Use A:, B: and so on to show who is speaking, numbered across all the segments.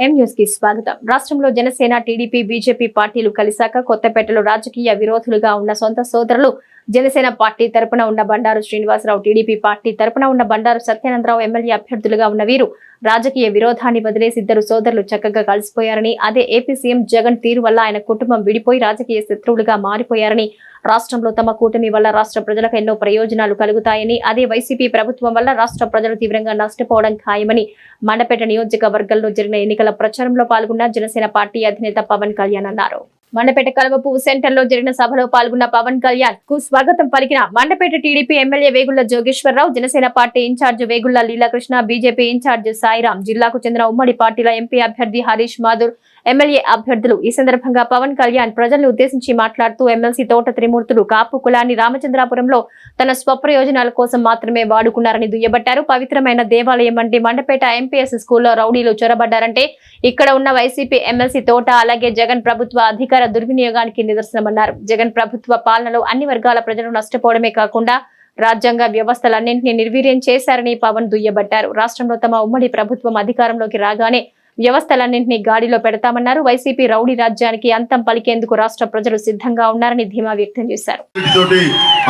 A: ఎం న్యూస్కి స్వాగతం. రాష్ట్రంలో జనసేన టీడీపీ బీజేపీ పార్టీలు కలిశాక కొత్తపేటలో రాజకీయ విరోధులుగా ఉన్న సొంత సోదరులు జనసేన పార్టీ తరపున ఉన్న బండారు శ్రీనివాసరావు టీడీపీ పార్టీ తరపున ఉన్న బండారు సత్యానందరావు ఎమ్మెల్యే అభ్యర్థులుగా ఉన్న వీరు రాజకీయ విరోధాన్ని వదిలేసి ఇద్దరు సోదరులు చక్కగా కలిసిపోయారని అదే ఏపీ సీఎం జగన్ తీరు వల్ల ఆయన కుటుంబం విడిపోయి రాజకీయ శత్రువులుగా మారిపోయారని రాష్ట్రంలో తమ కూటమి వల్ల రాష్ట్ర ప్రజలకు ఎన్నో ప్రయోజనాలు కలుగుతాయని అదే వైసీపీ ప్రభుత్వం వల్ల రాష్ట్ర ప్రజలు తీవ్రంగా నష్టపోవడం ఖాయమని మండపేట నియోజకవర్గంలో జరిగిన ఎన్నికల ప్రచారంలో పాల్గొన్న జనసేన పార్టీ అధినేత పవన్ కళ్యాణ్ అన్నారు. మండపేట కలవపు సెంటర్లో జరిగిన సభలో పాల్గొన్న పవన్ కళ్యాణ్కు స్వాగతం పలికిన Mandapeta TDP MLA Vegulla Jogeswararao Janasena party incharge Vegulla Leelakrishna BJP incharge Sairam జిల్లాకు చెందిన ఉమ్మడి పార్టీల ఎంపీ అభ్యర్థి హరీష్ మాధుర్ ఎమ్మెల్యే అభ్యర్థులు ఈ సందర్భంగా పవన్ కళ్యాణ్ ప్రజలను ఉద్దేశించి మాట్లాడుతూ ఎమ్మెల్సీ తోట త్రిమూర్తులు కాపు కులాన్ని రామచంద్రాపురంలో తన స్వప్రయోజనాల కోసం మాత్రమే వాడుకున్నారని దుయ్యబట్టారు. పవిత్రమైన దేవాలయం వంటి మండపేట ఎంపీఎస్ స్కూల్లో రౌడీలు చొరబడ్డారంటే ఇక్కడ ఉన్న వైసీపీ ఎమ్మెల్సీ తోట అలాగే జగన్ ప్రభుత్వ అధికార దుర్వినియోగానికి నిదర్శనమన్నారు. జగన్ ప్రభుత్వ పాలనలో అన్ని వర్గాల ప్రజలు నష్టపోవడమే కాకుండా రాజ్యాంగ వ్యవస్థలన్నింటినీ నిర్వీర్యం చేశారని పవన్ దుయ్యబట్టారు. రాష్ట్రంలో తమ ఉమ్మడి ప్రభుత్వం అధికారంలోకి రాగానే వ్యవస్థలన్నింటినీ గాడిలో పెడతామన్నారు. వైసీపీ రౌడీ రాజ్యానికి అంతం పలికేందుకు రాష్ట్ర ప్రజలు సిద్ధంగా ఉన్నారని ధీమా వ్యక్తం చేశారు.
B: తోటి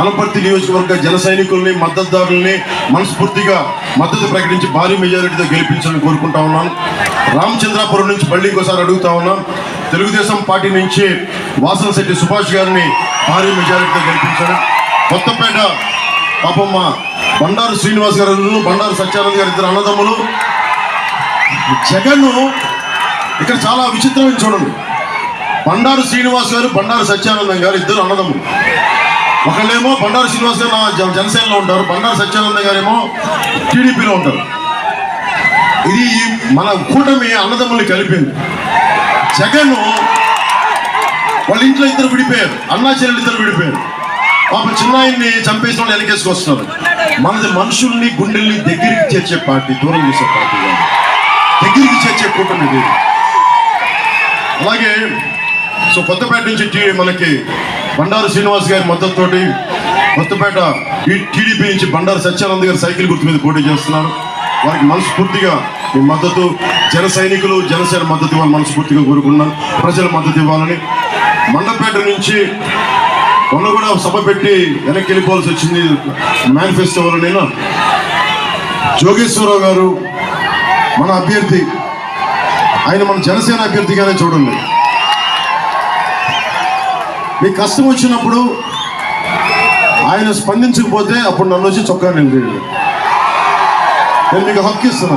B: అనపర్తి నియోజకవర్గ జన సైనికుల్ని మద్దతుదారుల్ని మనస్ఫూర్తిగా మద్దతు ప్రకటించి భారీ మెజారిటీతో గెలిపించాలని కోరుకుంటా ఉన్నాను. రామచంద్రాపురం నుంచి మళ్ళీ ఇంకోసారి అడుగుతా ఉన్నాం తెలుగుదేశం పార్టీ నుంచి వాసన శెట్టి సుభాష్ గారిని భారీ మెజారిటీతో గెలిపించారు కొత్తపేట పాపమ్మ బండారు శ్రీనివాస్ గారు బండారు సత్యానంద్ గారు ఇద్దరు అన్నదమ్ములు జగన్ ఇక్కడ చాలా విచిత్రమైన చూడండి. బండారు శ్రీనివాస్ గారు బండారు సత్యానందం గారు ఇద్దరు అన్నదమ్ములు. ఒకళ్ళేమో బండారు శ్రీనివాస్ గారు నా జనసేనలో ఉంటారు బండారు సత్యానందం గారేమో టీడీపీలో ఉంటారు. ఇది మన కూటమి అన్నదమ్ముల్ని కలిపింది. జగన్ వాళ్ళ ఇంట్లో ఇద్దరు విడిపోయారు అన్నా చెల్లెలు ఇద్దరు విడిపోయారు. పాప చిన్నాయన్ని చంపేసిన వాళ్ళు వెనకేసుకొస్తున్నారు. మనది మనుషుల్ని గుండెల్ని దగ్గరికి చేర్చే పార్టీ దూరం చేసే పార్టీ కాదు. చేర్చే కూటమి ఇది అలాగే సో కొత్తపేట నుంచి మనకి బండారు శ్రీనివాస్ గారి మద్దతుతోటి కొత్తపేట టీ- టీడీపీ నుంచి బండారు సత్యానంద్ గారు సైకిల్ గుర్తు మీద పోటీ చేస్తున్నారు. వారికి మనస్ఫూర్తిగా మీ మద్దతు జన సైనికులు జనసేన మద్దతు ఇవ్వాలని మనస్ఫూర్తిగా కోరుకున్నాను ప్రజల మద్దతు ఇవ్వాలని మండపేట నుంచి మొన్న కూడా సభ పెట్టి వెనక్కి వెళ్ళిపోవాల్సి వచ్చింది. మేనిఫెస్టో వల్ల నేను. జోగేశ్వరరావు గారు మన అభ్యర్థి ఆయన మన జనసేన అభ్యర్థిగానే చూడండి. మీకు కష్టం వచ్చినప్పుడు ఆయన స్పందించకపోతే అప్పుడు నన్ను వచ్చి చొక్కా నిలబడి నేను మీకు హక్కు ఇస్తున్నా.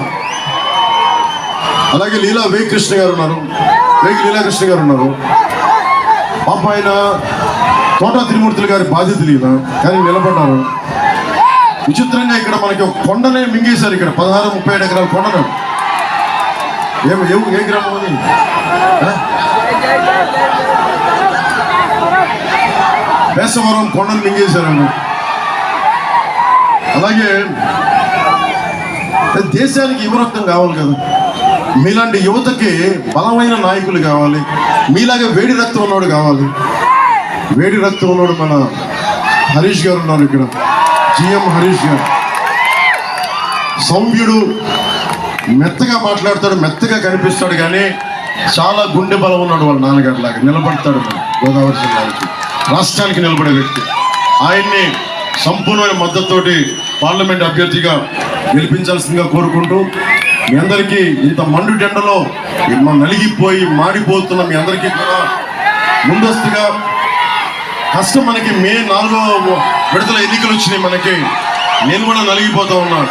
B: అలాగే లీలా వేకృష్ణ గారు ఉన్నారు. వేగి లీలాకృష్ణ గారు ఉన్నారు. పాప ఆయన తోట త్రిమూర్తులు గారి బాధ్యతలు ఈయన కానీ నిలబడ్డారు. విచిత్రంగా ఇక్కడ మనకి కొండనే మింగేశారు ఇక్కడ. పదహారు ముప్పై ఏడు ఎకరాల కొండను. ఏం ఏ- ఏ గ్రామం అది? వేసవరం కొండను మింగేశారండి. అలాగే దేశానికి యువరక్తం కావాలి కదా. మీలాంటి యువతకి బలమైన నాయకులు కావాలి. మీలాగే వేడి రక్తం ఉన్నవాడు కావాలి. వేడి రక్తం ఉన్నవాడు మన హరీష్ గారు ఉన్నారు ఇక్కడ. జిఎం హరీష్ గారు. సౌమ్యుడు మెత్తగా మాట్లాడతాడు మెత్తగా కనిపిస్తాడు కానీ చాలా గుండె బలం ఉన్నాడు వాళ్ళ నాన్నగారు లాగా నిలబడతాడు గోదావరి జిల్లాకి రాష్ట్రానికి నిలబడే వ్యక్తి. ఆయన్ని సంపూర్ణమైన మద్దతుతోటి పార్లమెంట్ అభ్యర్థిగా గెలిపించాల్సిందిగా కోరుకుంటూ మీ అందరికీ ఇంత మండు టెండలో నలిగిపోయి మాడిపోతున్న మీ అందరికీ కూడా ముందస్తుగా కష్టం మనకి మే నాలుగో విడతల ఎన్నికలు వచ్చినాయి మనకి. నేను కూడా నలిగిపోతా ఉన్నాను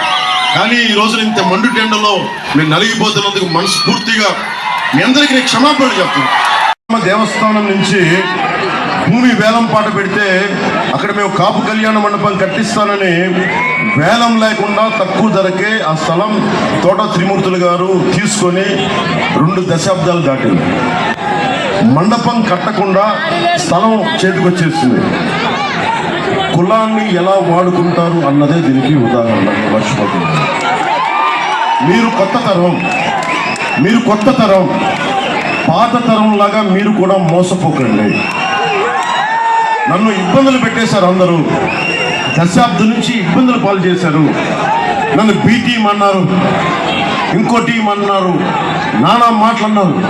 B: కానీ ఈ రోజున ఇంత మండు టెండలో మీరు నలిగిపోతున్నందుకు మనస్ఫూర్తిగా మీ అందరికీ నేను క్షమాపణ చెప్తున్నాను దేవస్థానం నుంచి భూమి వేలం పాట పెడితే అక్కడ మేము కాపు కళ్యాణ మండపం కట్టిస్తానని వేలం లేకుండా తక్కువ ధరకే ఆ స్థలం తోట త్రిమూర్తులు గారు తీసుకొని రెండు దశాబ్దాలు దాటింది. మండపం కట్టకుండా స్థలం చేతికొచ్చేసింది. కులాన్ని ఎలా వాడుకుంటారు అన్నదే దీనికి ఉదాహరణ. మర్చిపోతుంది మీరు కొత్త తరం. మీరు కొత్త తరం. పాత తరం లాగా మీరు కూడా మోసపోకండి. నన్ను ఇబ్బందులు పెట్టేశారు అందరూ. దశాబ్దం నుంచి ఇబ్బందులు పాలు చేశారు. నన్ను బీ టీం అన్నారు ఇంకో టీం అన్నారు నానా మాటలు అన్నారు.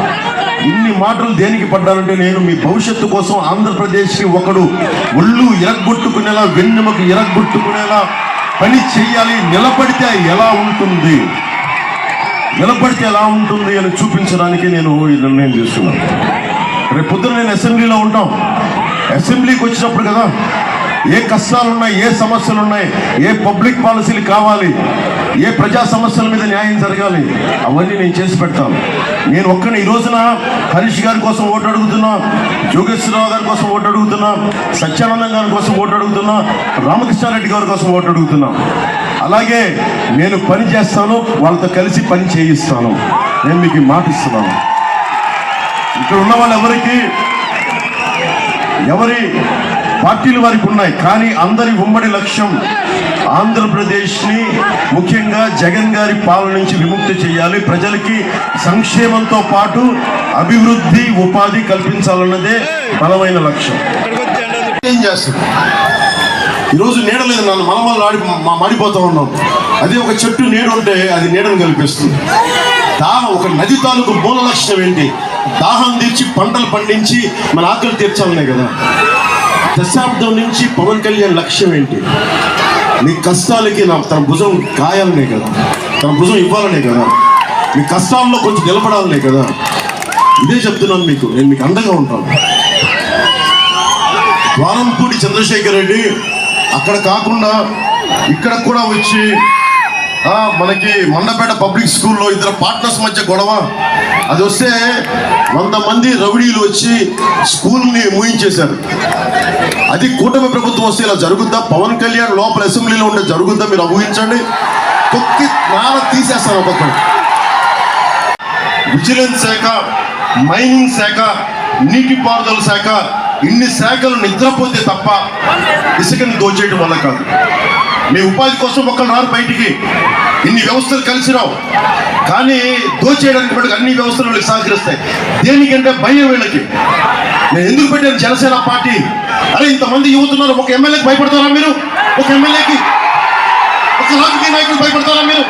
B: ఇన్ని మాటలు దేనికి పడ్డానంటే నేను మీ భవిష్యత్తు కోసం ఆంధ్రప్రదేశ్కి ఒకడు ఒళ్ళు ఇరగ్గొట్టుకునేలా వెన్నెముక ఇరగ్గొట్టుకునేలా పని చేయాలి నిలబడితే ఎలా ఉంటుంది? నిలబడితే ఎలా ఉంటుంది అని చూపించడానికి నేను ఈ నిర్ణయం తీసుకున్నాను. రేపు పొద్దున నేను అసెంబ్లీలో ఉంటాం. అసెంబ్లీకి వచ్చినప్పుడు కదా ఏ కష్టాలు ఉన్నాయి ఏ సమస్యలు ఉన్నాయి ఏ పబ్లిక్ పాలసీలు కావాలి ఏ ప్రజా సమస్యల మీద న్యాయం జరగాలి అవన్నీ నేను చేసి పెడతాను. నేను ఒక్కని ఈ రోజున హరీష్ గారి కోసం ఓటు అడుగుతున్నా జోగేశ్వరరావు గారి కోసం ఓటు అడుగుతున్నా సత్యానందం గారి కోసం ఓటు అడుగుతున్నా రామకృష్ణారెడ్డి గారి కోసం ఓటు అడుగుతున్నా. అలాగే నేను పని చేస్తాను వాళ్ళతో కలిసి పని చేయిస్తాను. నేను మీకు ఈ మాట ఇస్తున్నాను. ఇక్కడ ఉన్న వాళ్ళు ఎవరికి ఎవరి పార్టీలు వారికి ఉన్నాయి కానీ అందరి ఉమ్మడి లక్ష్యం ఆంధ్రప్రదేశ్ని ముఖ్యంగా జగన్ గారి పాలన నుంచి విముక్తి చేయాలి. ప్రజలకి సంక్షేమంతో పాటు అభివృద్ధి ఉపాధి కల్పించాలన్నదే బలమైన లక్ష్యం. ఏం చేస్తుంది ఈరోజు నీడలేదు నన్ను మలమల్ని ఆడి మా మాడిపోతూ ఉన్నాం. అదే ఒక చెట్టు నీడ ఉంటే అది నీడను కల్పిస్తుంది. దాహం ఒక నది తాలూకు మూల లక్ష్యం ఏంటి? దాహం తీర్చి పంటలు పండించి మన ఆకలి తీర్చాలనే కదా. దశాబ్దం నుంచి పవన్ కళ్యాణ్ లక్ష్యం ఏంటి? మీ కష్టాలకి నా తన భుజం కాయాలనే కదా. తన భుజం ఇవ్వాలనే కదా. మీ కష్టాల్లో కొంచెం నిలబడాలనే కదా. ఇదే చెప్తున్నాను మీకు. నేను మీకు అండగా ఉంటాను. ద్వారంపూడి చంద్రశేఖర్ రెడ్డి అక్కడ కాకుండా ఇక్కడ కూడా వచ్చి మనకి మండపేట పబ్లిక్ స్కూల్లో ఇద్దరు పార్ట్నర్స్ మధ్య గొడవ. అది వస్తే వంద మంది రౌడీలు వచ్చి స్కూల్ని మూయించేశారు. అది కూటమి ప్రభుత్వం వస్తే ఇలా జరుగుద్దా? పవన్ కళ్యాణ్ లోపల అసెంబ్లీలో ఉండే జరుగుద్దా? మీరు ఊహించండి. తొక్కి నాన తీసేస్తారు ఒక్కొక్కరు విజిలెన్స్ శాఖ మైనింగ్ శాఖ నీటిపారుదల శాఖ ఇన్ని శాఖలు నిద్రపోతే తప్ప ఇసుకని దోచేయడం వల్ల కాదు. మీ ఉపాధి కోసం ఒక్కరు రారు బయటికి. ఇన్ని వ్యవస్థలు కలిసి రావు. కానీ దోచేయడానికి మటుకు అన్ని వ్యవస్థలు వీళ్ళకి సహకరిస్తాయి. దేనికంటే భయం వీళ్ళకి. నేను ఎందుకు పెట్టాను జనసేన పార్టీ? అరే ఇంతమంది యువతున్నారు ఒక ఎమ్మెల్యేకి భయపడతారా మీరు? ఒక ఎమ్మెల్యేకి? ఒక రాజకీయ నాయకుడు భయపడతారా మీరు?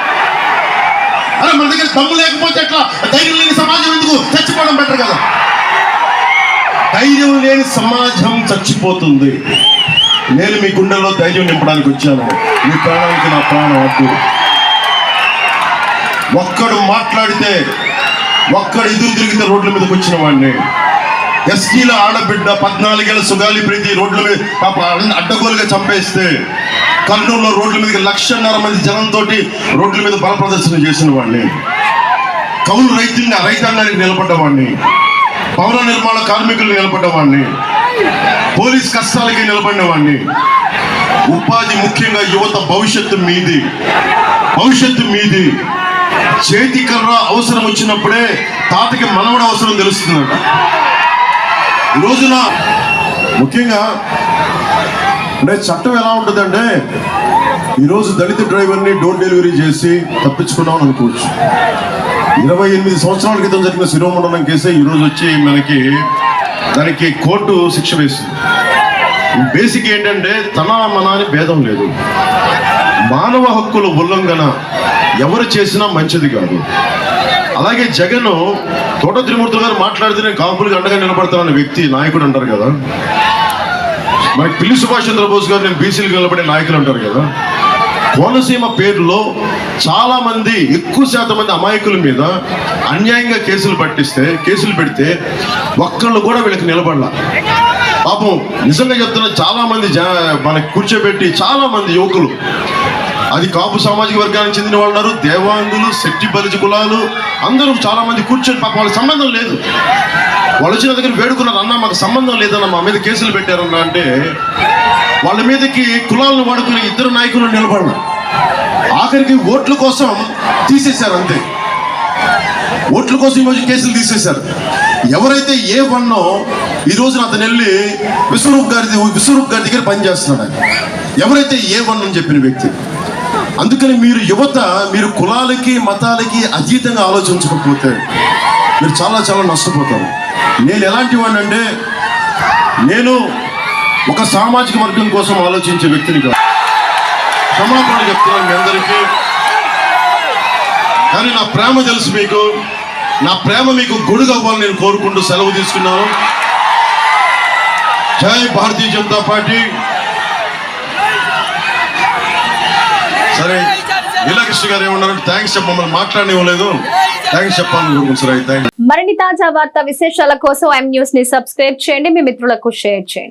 B: అరే మన దగ్గర దమ్ము లేకపోతే ఎట్లా? ధైర్యం లేని సమాజం ఎందుకు? చచ్చిపోవడం బెటర్ కదా. ధైర్యం లేని సమాజం చచ్చిపోతుంది. నేను మీ గుండెల్లో ధైర్యం నింపడానికి వచ్చాను. మీ ప్రాణానికి నా ప్రాణం అడ్డు. ఒక్కడు మాట్లాడితే ఒక్కడు ఎదురు తిరిగితే రోడ్ల మీదకి వచ్చిన వాడిని. ఎస్టీల ఆడబిడ్డ పద్నాలుగేళ్ళ సుగాలి ప్రీతి రోడ్ల మీద అడ్డగోలుగా చంపేస్తే కర్నూలులో రోడ్ల మీదకి లక్షన్నర మంది జనంతో రోడ్ల మీద బల ప్రదర్శన చేసిన వాడిని. కౌలు రైతుల్ని రైతాంగానికి నిలబడ్డవాడిని భవన నిర్మాణ కార్మికులు నిలబడ్డవాడిని పోలీస్ కష్టాలకి నిలబడిన వాడిని ఉపాధి ముఖ్యంగా యువత భవిష్యత్తు మీది. భవిష్యత్తు మీది. చేతి కర్ర అవసరం వచ్చినప్పుడే తాతకి మనవడ అవసరం తెలుస్తుందట ఈ రోజున ముఖ్యంగా అంటే చట్టం ఎలా ఉంటుందంటే ఈరోజు దళిత డ్రైవర్ని డోర్ డెలివరీ చేసి తప్పించుకున్నామని అనుకోవచ్చు. ఇరవై ఎనిమిది సంవత్సరాల క్రితం జరిగిన శిరోమండలం కేసే ఈరోజు వచ్చి మనకి దానికి కోర్టు శిక్ష వేస్తుంది. బేసిక్ ఏంటంటే తన మన అని భేదం లేదు. మానవ హక్కుల ఉల్లంఘన ఎవరు చేసినా మంచిది కాదు. అలాగే జగన్ తోట త్రిమూర్తులు గారు మాట్లాడితే నేను కాపులకు అండగా నిలబడతానన్న వ్యక్తి నాయకుడు అంటారు కదా. మరి పిల్లి సుభాష్ చంద్రబోస్ గారు నేను బీసీలకు నిలబడే నాయకులు అంటారు కదా. కోనసీమ పేరులో చాలా మంది ఎక్కువ శాతం మంది అమాయకుల మీద అన్యాయంగా కేసులు పట్టిస్తే కేసులు పెడితే ఒక్కళ్ళు కూడా వీళ్ళకి నిలబడాల. పాపం నిజంగా చెప్తున్న చాలా మంది మనకి కూర్చోబెట్టి చాలా మంది యువకులు అది కాపు సామాజిక వర్గానికి చెందిన వాళ్ళు ఉన్నారు దేవాంగులు శక్తి బలిజ కులాలు అందరూ చాలా మంది కూర్చొని పాపం వాళ్ళకి సంబంధం లేదు. వాళ్ళు వచ్చిన దగ్గర వేడుకున్నారు అన్న మాకు సంబంధం లేదన్న మా మీద కేసులు పెట్టారన్న అంటే వాళ్ళ మీదకి కులాలను వాడుకుని ఇద్దరు నాయకులు నిలబడరు ఆఖరికి ఓట్ల కోసం తీసేశారు అంతే. ఓట్ల కోసం ఈరోజు కేసులు తీసేశారు. ఎవరైతే ఏ వన్నో ఈ రోజున అతను వెళ్ళి విశ్వరూప్ గారి విశ్వరూప్ గారి దగ్గర పనిచేస్తున్నాడు ఆయన. ఎవరైతే ఏ వన్ అని చెప్పిన వ్యక్తి. అందుకని మీరు యువత మీరు కులాలకి మతాలకి అతీతంగా ఆలోచించకపోతే మీరు చాలా చాలా నష్టపోతారు. నేను ఎలాంటి వాడిని అంటే నేను ఒక సామాజిక వర్గం కోసం ఆలోచించే వ్యక్తిని కాదు. క్షమాపణ చెప్తున్నాను మీ అందరికీ. కానీ నా ప్రేమ తెలుసు మీకు. నా ప్రేమ మీకు గొడుగు అవ్వాలని నేను కోరుకుంటూ సెలవు తీసుకున్నాను. జై భారతీయ జనతా పార్టీ. సరే నీలకృష్ణ గారు ఏమన్నారంటే థ్యాంక్స్ చెప్ప మమ్మల్ని మాట్లాడనివ్వలేదు. థ్యాంక్స్ చెప్పాలని సరే థ్యాంక్
A: మరిన్ని తాజా వార్త విశేషాల కోసం ఎం న్యూస్ని సబ్స్క్రైబ్ చేయండి. మీ మిత్రులకు షేర్ చేయండి.